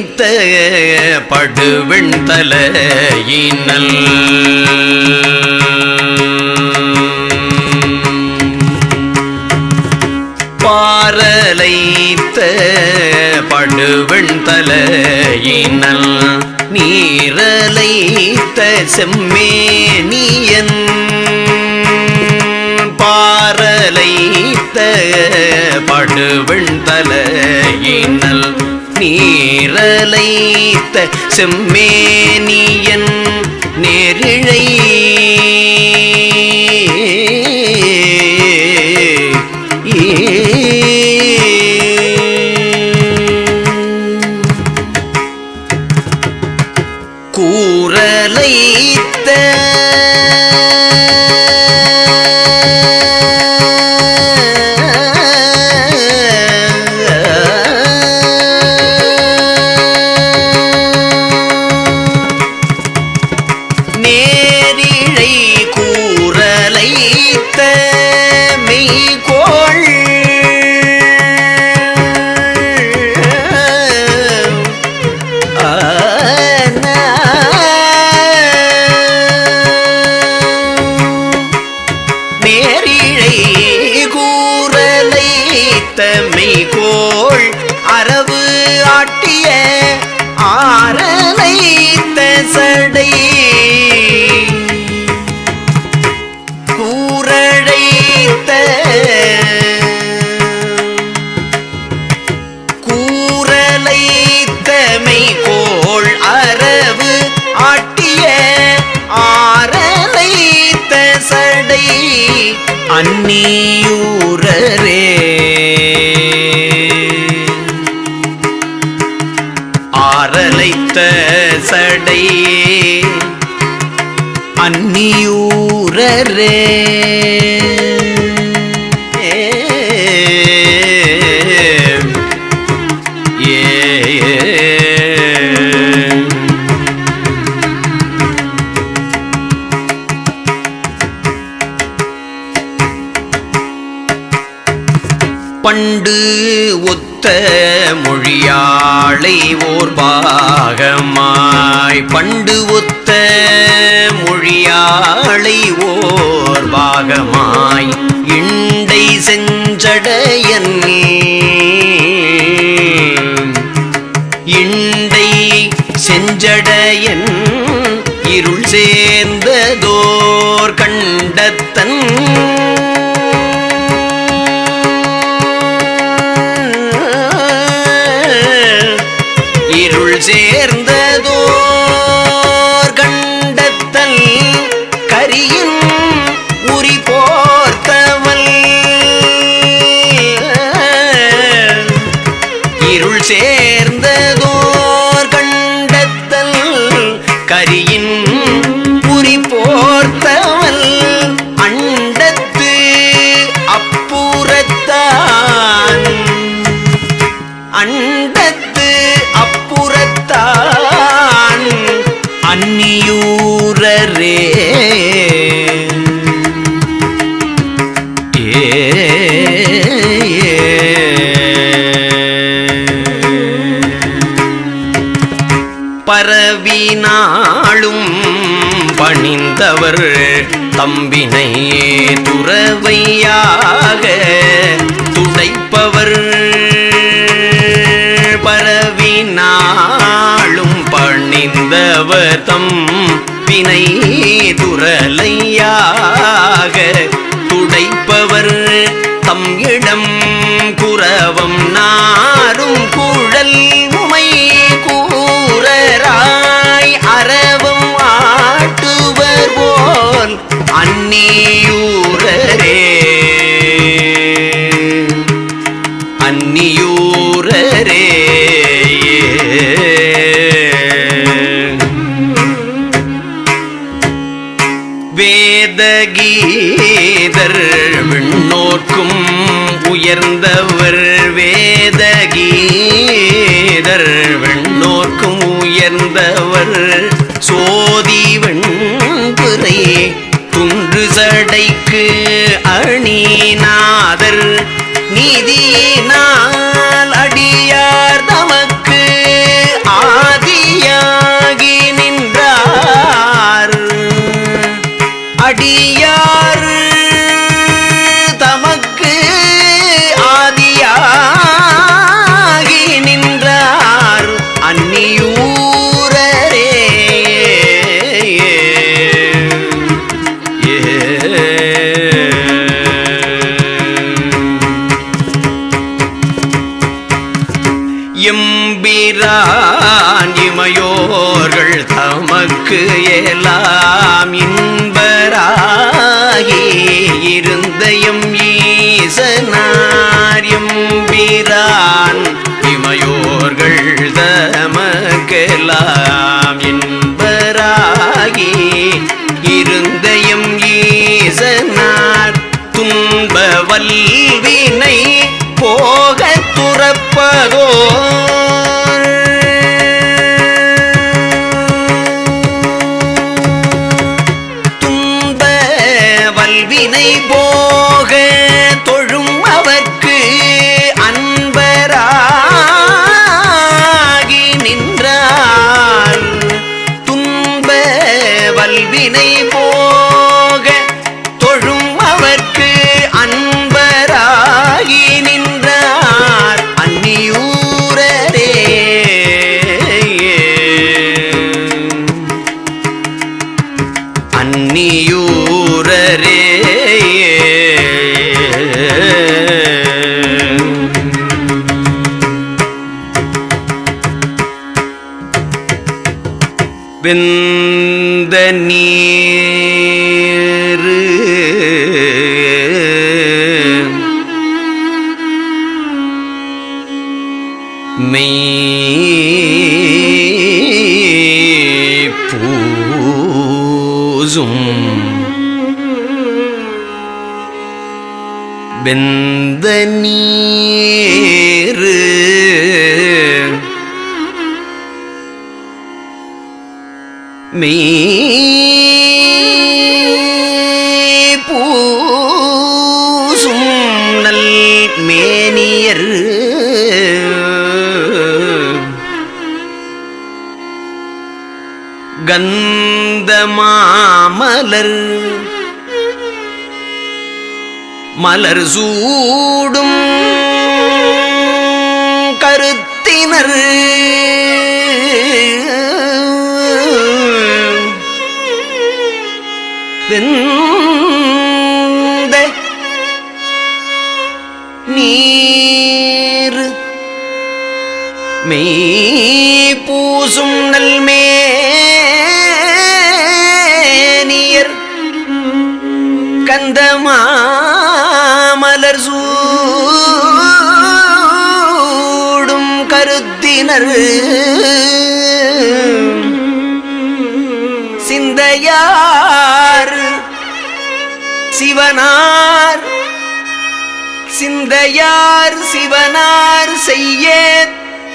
வைத்த படுவெண் தலையினல். பாரலைத்த படுவெண் தலையினல். நீரலைத்த செம்மேனியன் பாரலைத்த படுவெண் தலையினல். நீரலைத்த செம்மேனியன் நேரிழை. ஏ அந்நியூரரே. ஆரலைத்த சடை அந்நியூரரே. பண்டு ஒத்த மொழியாளை ஓர் பாகமாய். பண்டு ஒத்த மொழியாளை ஓர் பாகமாய். இண்டை செஞ்சடையன் இண்டை செஞ்சடையன் இருள் சேர்ந்ததோர் கண்டத்தன் கரியின் பரவினாளும் பணிந்தவர் தம்பினை துறவையாக துடைப்பவர். பரவினாளும் பணிந்தவர் தம் வினை துறலையாக துடைப்பவர். தம் இடம் குறவம் நான் அந்நியூரரே அந்நியூரரே வேதகீதர் விண்ணோர்க்கும் உயர்ந்தவர் வேதகீதர் விண்ணோர்க்கும் உயர்ந்தவர் சோதி வெண்புரை குன்று சடைக்கு அணிநாதர். நீதியினால் அடியார் தமக்கு ஆதியாகி நின்றார். அடிய துன்ப வல்வினை போக துறப்பதோ? துன்ப வல்வினை போக தொழும் அவர்க்கு அன்பராகி நின்றார் துன்ப வல்வினை போ வெந்த மாமலர். மலர் சூடும் கருத்தினர். வெந்த நீர். மெய் பூசும் நல்மே கந்தமாமலர் சூடும் கருத்தினர் சிந்தையார் சிவனார் சிந்தையார் சிவனார் செய்ய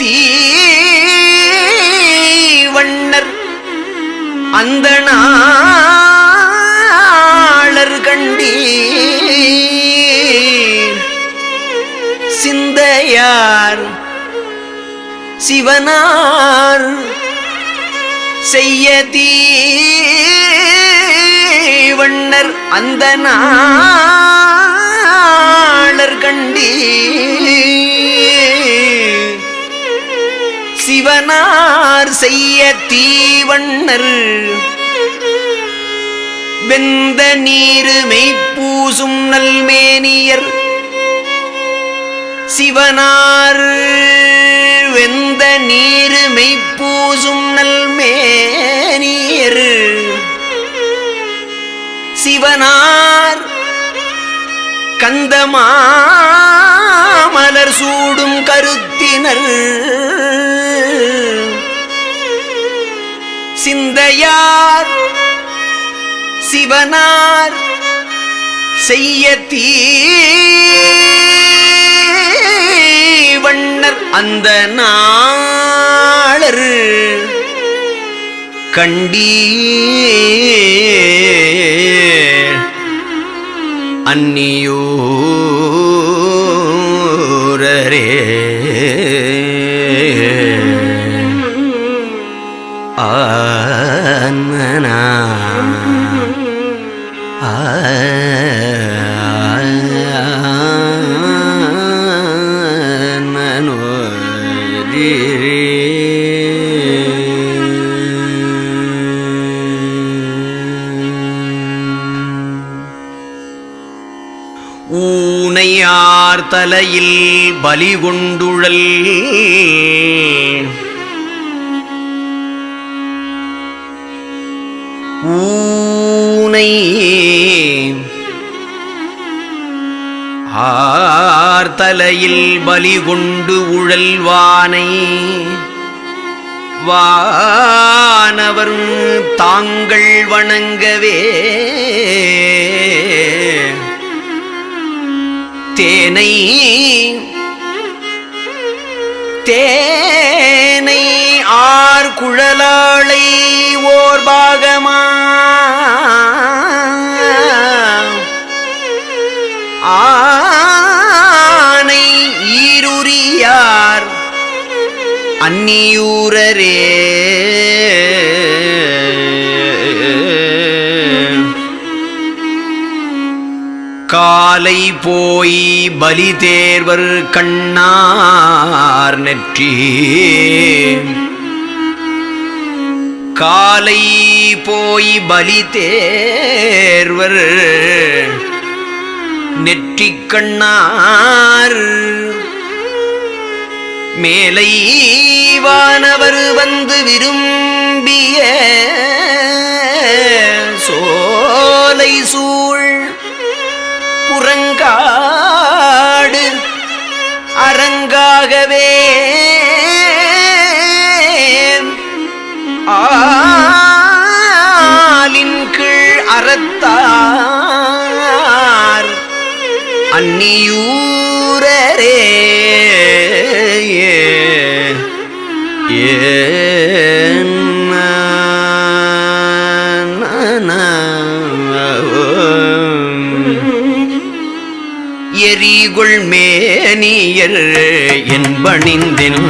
தீவண்ணர் அந்த மலர் கண்டி சிந்தையார் சிவனார் செய்ய தீவண்ணர் அந்த நாளர் கண்டி சிவனார் செய்ய தீவண்ணர் வெந்த நீரு மெய்ப்பூசும் நல்மேனியர். சிவனார் வெந்த நீரு மெய்ப்பூசும் நல்மேனியர். சிவனார் கந்தமாமலர் சூடும் கருத்தினர். சிந்தையா சிவனார் செய்ய வண்ணர் அந்த நாளர் கண்டீர் அந்நியூரரே ஆன்மனா தலையில் பலி கொண்டுழல். ஊனை ஆர்தலையில் பலி கொண்டு உழல்வானை வானவர் தாங்கள் வணங்கவே தேனை. தேனை ஆர் குழலாளை ஓர் பாகமா. ஆனை ஈருரியார் அந்நியூரரே. கா காலை போய் பலி தேர்வர் கண்ணார் நெற்றி. காலை போய் பலி தேர்வர் நெற்றி கண்ணார். மேலை வானவர் வந்து விரும்பிய சோலை சூழ் புறங்காடு அரங்காகவே ஆலின் கீழ் அறத்தார் எரிகுள் மேனியர் என்பணிந்தில்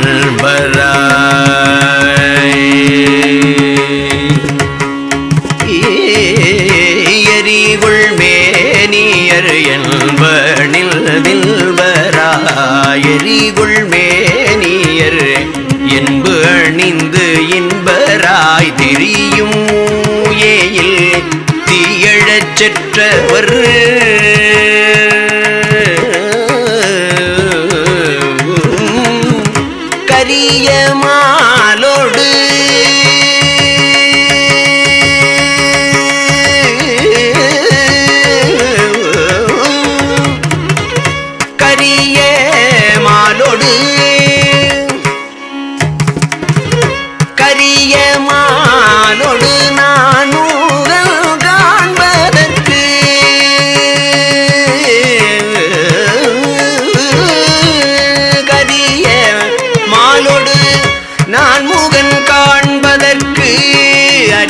எரிகுள் மேனியர் என்பனில் தில்வராயரிகுள் மேனியர் என்பு அணிந்து இன்பராய். தெரியும் ஏயில் தீயழச்சற்ற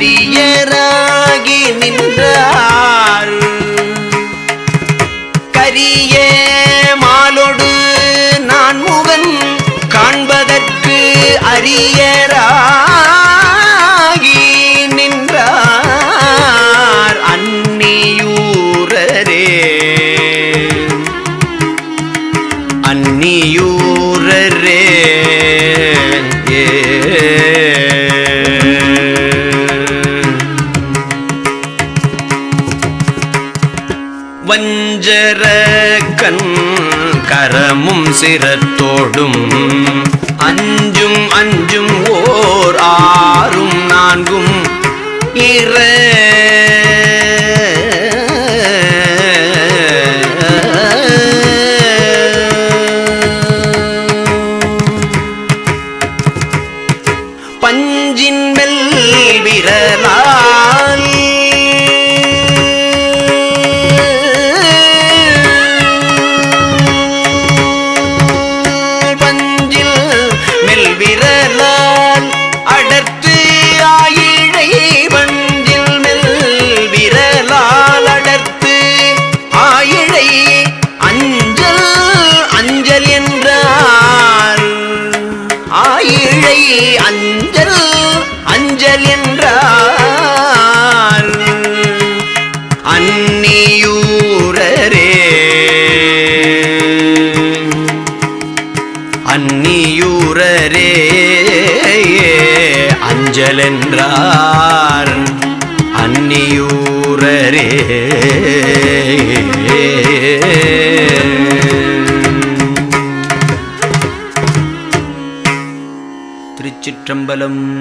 கரியராகி நின்றார் கரிய மாலோடு நான் முகன் காண்பதற்கு அரியராகி நின்றார் அந்நியூரரே அன்னியூர் வஞ்சர கண் கரமும் சிரத்தோடும். அஞ்சும் அஞ்சும் ஓர் ஆறும் நான்கும். இற அந்நியூரரே. அந்நியூரரே. அஞ்சலென்றார் அந்நியூரரே. திருச்சிற்றம்பலம்